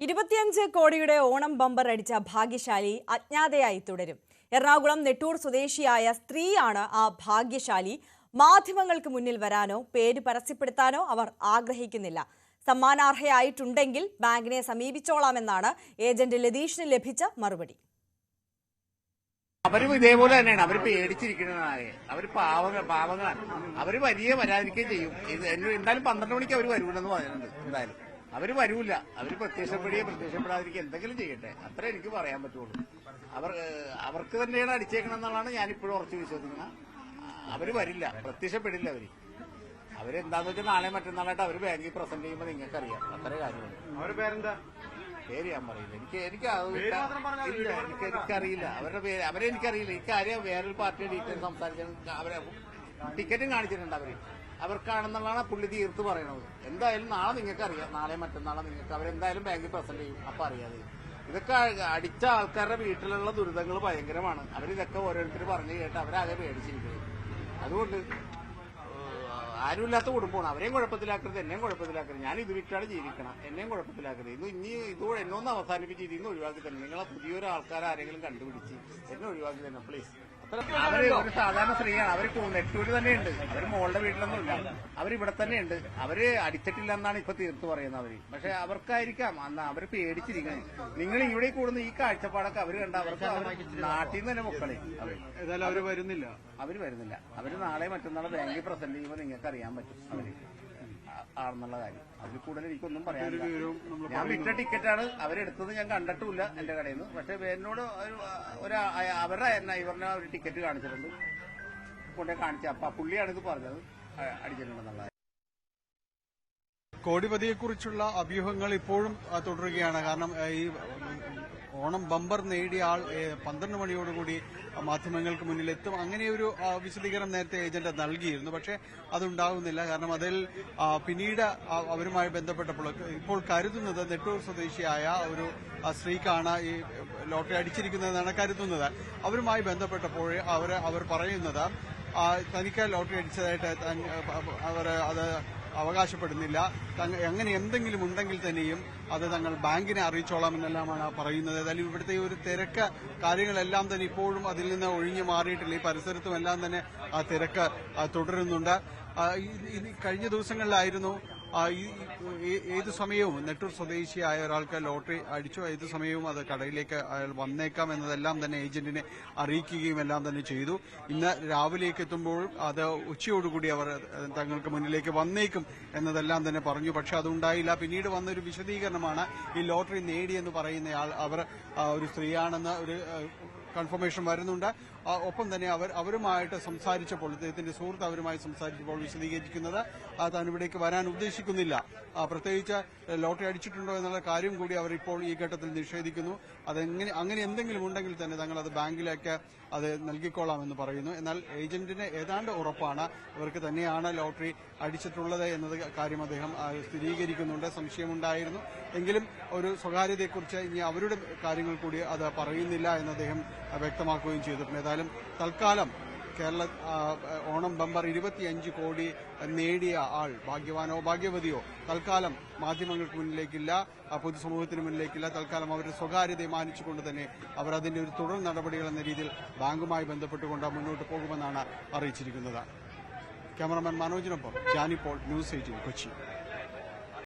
ഇരുപത്തിയഞ്ച് കോടിയുടെ ഓണം ബമ്പർ അടിച്ച ഭാഗ്യശാലി അജ്ഞാതയായി തുടരും. എറണാകുളം നെട്ടൂർ സ്വദേശിയായ സ്ത്രീയാണ് ആ ഭാഗ്യശാലി. മാധ്യമങ്ങൾക്ക് മുന്നിൽ വരാനോ പേര് പരസ്യപ്പെടുത്താനോ അവർ ആഗ്രഹിക്കുന്നില്ല. സമ്മാനാർഹയായിട്ടുണ്ടെങ്കിൽ ബാങ്കിനെ സമീപിച്ചോളാമെന്നാണ് ഏജന്റ് ലതീഷിന് ലഭിച്ച മറുപടി. അവരും ഇതേപോലെ തന്നെയാണ്. അവർ പേടിച്ചിരിക്കുന്നതായ. അവർ പാവങ്ങൾ പാവങ്ങളാണ്. അവർ വലിയ വരാതിരിക്കുകയും ചെയ്യും. എന്തായാലും പന്ത്രണ്ട് മണിക്ക് അവർ വരുമെന്ന് പറയുന്നുണ്ട്. എന്തായാലും. അവർ വരൂല. അവർ പ്രത്യക്ഷപ്പെടുകയും പ്രത്യക്ഷപ്പെടാതിരിക്കുക എന്തെങ്കിലും ചെയ്യട്ടെ. അത്ര എനിക്ക് പറയാൻ പറ്റുള്ളൂ. അവർ അവർക്ക് തന്നെയാണ് അടിച്ചേക്കണം എന്നുള്ളതാണ് ഞാനിപ്പോഴും ഉറച്ചു വിശ്വസിക്കുന്നത്. അവർ വരില്ല. പ്രത്യക്ഷപ്പെടില്ല അവർ. അവരെന്താന്ന് വെച്ചാൽ നാളെ മറ്റന്നാളായിട്ട് അവർ ബാങ്കിൽ പ്രസന്റ് ചെയ്യുമ്പോൾ നിങ്ങൾക്കറിയാം. അത്രേ കാര്യമാണ് പേര് ഞാൻ പറയില്ല. എനിക്ക് എനിക്ക് ഇല്ല എനിക്ക് എനിക്കറിയില്ല. അവരുടെ പേര് അവരെ എനിക്കറിയില്ല. ഈ കാര്യം വേറൊരു പാർട്ടിയുടെ ഡീറ്റെയിൽ സംസാരിക്കാൻ അവരെ ടിക്കറ്റും കാണിച്ചിട്ടുണ്ട് അവർ. അവർക്കാണെന്നുള്ളതാണ് പുള്ളി തീർത്ത് പറയണത്. എന്തായാലും നാളെ നിങ്ങൾക്ക് അറിയാം നാളെ മറ്റന്നാളെ നിങ്ങൾക്ക് അവരെന്തായാലും ബാങ്കിൽ പ്രസന്റ് ചെയ്യും. അപ്പൊ അറിയാതെ. ഇതൊക്കെ അടിച്ച ആൾക്കാരുടെ വീട്ടിലുള്ള ദുരിതങ്ങൾ ഭയങ്കരമാണ്. അവരിതൊക്കെ ഓരോരുത്തർ പറഞ്ഞു കേട്ട് അവരാകെ പേടിച്ചിരിക്കുന്നത് അതുകൊണ്ട് ആരുമില്ലാത്ത കുടുംബമാണ്. അവരെയും കുഴപ്പത്തിലാക്കരുത് എന്നെയും കുഴപ്പത്തിലാക്കരുത്. ഞാൻ ഇത് വിറ്റാണ് ജീവിക്കണം എന്നെയും കുഴപ്പത്തിലാക്കരുത്. ഇത് ഇനി ഇതോടെ എന്നൊന്ന് അവസാനിപ്പിച്ച് ഒഴിവാക്കി തന്നെ. നിങ്ങളെ പുതിയൊരു ആൾക്കാരെ ആരെങ്കിലും കണ്ടുപിടിച്ച് എന്നെ ഒഴിവാക്കി തന്നെ പ്ലീസ് അവർ ഒരു സാധാരണ സ്ത്രീയാണ്. അവർ നെട്ടൂര് തന്നെയുണ്ട്. അവർ മോളുടെ വീട്ടിലൊന്നുമില്ല. അവർ ഇവിടെ തന്നെയുണ്ട്. അവർ അടിച്ചിട്ടില്ല എന്നാണ് ഇപ്പൊ തീർത്ത് പറയുന്നത് അവർ. പക്ഷെ അവർക്കായിരിക്കാം. അന്ന് അവർ പേടിച്ചിരിക്കണം നിങ്ങൾ ഇവിടെ കൂടുന്ന ഈ കാഴ്ചപ്പാടൊക്കെ അവർ കണ്ട അവർക്ക് നാട്ടിൽ നിന്ന് തന്നെ മക്കളെ അവർ. വരുന്നില്ല. അവർ വരുന്നില്ല. അവർ നാളെ മറ്റന്നാളെ ബാങ്കിൽ പ്രസന്റ് ചെയ്യുമ്പോൾ നിങ്ങൾക്ക് അറിയാൻ പറ്റും അവർ. ആണെന്നുള്ള കാര്യം. അതിൽ കൂടുതൽ എനിക്കൊന്നും പറയാനില്ല. ഞാൻ വിറ്റ ടിക്കറ്റാണ് അവരെടുത്തത് ഞാൻ കണ്ടിട്ടില്ല എന്റെ കടയിൽ നിന്ന്. പക്ഷെ എന്നോട് ഒരു- അവരുടെ ഡ്രൈവറിനെ ഒരു ടിക്കറ്റ് കാണിച്ചിട്ടുണ്ട്. കൊണ്ടേ കാണിച്ച അപ്പൊ പുള്ളിയാണ് ഇത് പറഞ്ഞത് അടിച്ചിട്ടുണ്ടെന്നുള്ളത് കോടിപതിയെക്കുറിച്ചുള്ള അഭ്യൂഹങ്ങൾ ഇപ്പോഴും തുടരുകയാണ്. കാരണം ഈ ഓണം ബമ്പർ നേടിയ ആൾ പന്ത്രണ്ട് മണിയോടുകൂടി മാധ്യമങ്ങൾക്ക് മുന്നിൽ എത്തും അങ്ങനെ ഒരു ആ, വിശദീകരണം നേരത്തെ ഏജന്റ് നൽകിയിരുന്നു. പക്ഷേ അതുണ്ടാകുന്നില്ല കാരണം അതിൽ പിന്നീട് അവരുമായി ബന്ധപ്പെട്ടപ്പോൾ ഇപ്പോൾ കരുതുന്നത് നെട്ടൂർ സ്വദേശിയായ ഒരു സ്ത്രീക്കാണ് ഈ ലോട്ടറി അടിച്ചിരിക്കുന്നതെന്നാണ് കരുതുന്നത്. അവരുമായി ബന്ധപ്പെട്ടപ്പോൾ അവർ അവർ പറയുന്നത് തനിക്ക് ലോട്ടറി അടിച്ചതായിട്ട് അവർ അത് അവകാശപ്പെടുന്നില്ല. അങ്ങനെ എന്തെങ്കിലും ഉണ്ടെങ്കിൽ തന്നെയും അത് തങ്ങൾ ബാങ്കിനെ അറിയിച്ചോളാം എന്നെല്ലാമാണ് പറയുന്നത്. ഏതായാലും ഇവിടുത്തെ ഒരു തിരക്ക് കാര്യങ്ങളെല്ലാം തന്നെ ഇപ്പോഴും അതിൽ നിന്ന് ഒഴിഞ്ഞു മാറിയിട്ടില്ല. ഈ പരിസരത്തും എല്ലാം തന്നെ ആ തിരക്ക് തുടരുന്നുണ്ട്. കഴിഞ്ഞ ദിവസങ്ങളിലായിരുന്നു ഏത് സമയവും നെട്ടൂർ സ്വദേശിയായ ഒരാൾക്ക് ലോട്ടറി അടിച്ചു ഏത് സമയവും അത് കടയിലേക്ക് അയാൾ വന്നേക്കാം എന്നതെല്ലാം തന്നെ ഏജന്റിനെ അറിയിക്കുകയും എല്ലാം തന്നെ ചെയ്തു. ഇന്ന് രാവിലേക്ക് എത്തുമ്പോൾ അത് ഉച്ചയോടുകൂടി അവർ തങ്ങൾക്ക് മുന്നിലേക്ക് വന്നേക്കും എന്നതെല്ലാം തന്നെ പറഞ്ഞു. പക്ഷെ അതുണ്ടായില്ല. പിന്നീട് വന്നൊരു വിശദീകരണമാണ് ഈ ലോട്ടറി നേടിയെന്ന് പറയുന്നയാൾ. അവർ ഒരു സ്ത്രീയാണെന്ന് ഒരു കൺഫർമേഷൻ വരുന്നുണ്ട്. ഒപ്പം തന്നെ അവർ അവരുമായിട്ട് സംസാരിച്ചപ്പോൾ അദ്ദേഹത്തിന്റെ സുഹൃത്ത് അവരുമായി സംസാരിച്ചപ്പോൾ വിശദീകരിക്കുന്നത് താൻ ഇവിടേക്ക് വരാൻ ഉദ്ദേശിക്കുന്നില്ല. പ്രത്യേകിച്ച് ലോട്ടറി അടിച്ചിട്ടുണ്ടോ എന്നുള്ള കാര്യം കൂടി അവർ ഇപ്പോൾ ഈ ഘട്ടത്തിൽ നിഷേധിക്കുന്നു. അതെങ്ങനെ അങ്ങനെ എന്തെങ്കിലും ഉണ്ടെങ്കിൽ തന്നെ തങ്ങൾ അത് ബാങ്കിലേക്ക് അത് നൽകിക്കൊള്ളാമെന്ന് പറയുന്നു. എന്നാൽ ഏജന്റിന് ഏതാണ്ട് ഉറപ്പാണ് ഇവർക്ക് തന്നെയാണ് ലോട്ടറി അടിച്ചിട്ടുള്ളത് എന്നത് കാര്യം അദ്ദേഹം സ്ഥിരീകരിക്കുന്നുണ്ട്. സംശയമുണ്ടായിരുന്നു. എങ്കിലും ഒരു സ്വകാര്യതയെക്കുറിച്ച് ഇനി അവരുടെ കാര്യങ്ങൾ കൂടി അത് പറയുന്നില്ല എന്ന് അദ്ദേഹം വ്യക്തമാക്കുകയും ചെയ്തിട്ടുണ്ട് ഏതായാലും തൽക്കാലം കേരള ഓണം ബമ്പർ ഇരുപത്തിയഞ്ച് കോടി നേടിയ ആൾ ഭാഗ്യവാനോ ഭാഗ്യവതിയോ തൽക്കാലം മാധ്യമങ്ങൾക്ക് മുന്നിലേക്കില്ല പൊതുസമൂഹത്തിന് മുന്നിലേക്കില്ല. തൽക്കാലം അവരുടെ സ്വകാര്യതയെ മാനിച്ചുകൊണ്ട് തന്നെ അവർ അതിന്റെ ഒരു തുടർ നടപടികൾ എന്ന രീതിയിൽ ബാങ്കുമായി ബന്ധപ്പെട്ടുകൊണ്ട് മുന്നോട്ട് പോകുമെന്നാണ് അറിയിച്ചിരിക്കുന്നത്. ക്യാമറമാൻ മനോജിനൊപ്പം ജാനിപ്പോൾ ന്യൂസ് എയ്റ്റീൻ കൊച്ചി.